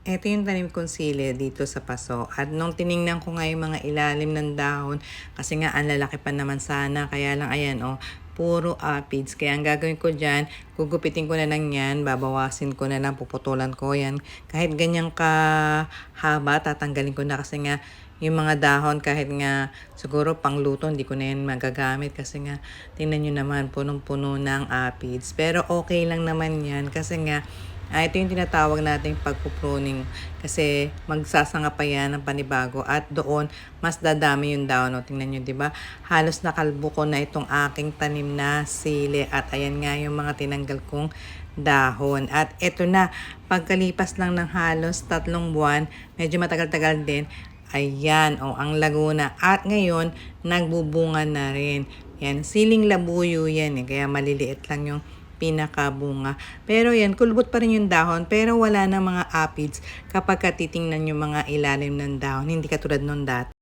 Ito yung tanim kong sili dito sa paso. At nung tiningnan ko nga yung mga ilalim ng dahon, kasi nga ang lalaki pa naman sana, kaya lang ayan oh, puro aphids. Kaya ang gagawin ko dyan, gugupitin ko na lang yan, babawasin ko na lang, puputulan ko yan. Kahit ganyang kahaba, tatanggalin ko na kasi nga yung mga dahon kahit nga siguro pangluto hindi ko na yan magagamit kasi nga tingnan nyo naman punong-puno ng aphids. Pero okay lang naman yan kasi nga Ah, ito yung tinatawag nating pagpupruning kasi magsasanga pa yan ng panibago at doon mas dadami yung dahon. O, tingnan nyo, di ba? Halos nakalbo ko na itong aking tanim na sili at ayan nga yung mga tinanggal kong dahon. At ito na, pagkalipas lang ng halos tatlong buwan, medyo matagal-tagal din, Ayan, o, ang Laguna. At ngayon, nagbubunga na rin. Yan, siling labuyo yan eh, kaya maliliit lang yung pinakabunga. Pero yan, kulbot pa rin yung dahon, pero wala na mga aphids kapag ka titingnan yung mga ilalim ng dahon. Hindi katulad nung dati.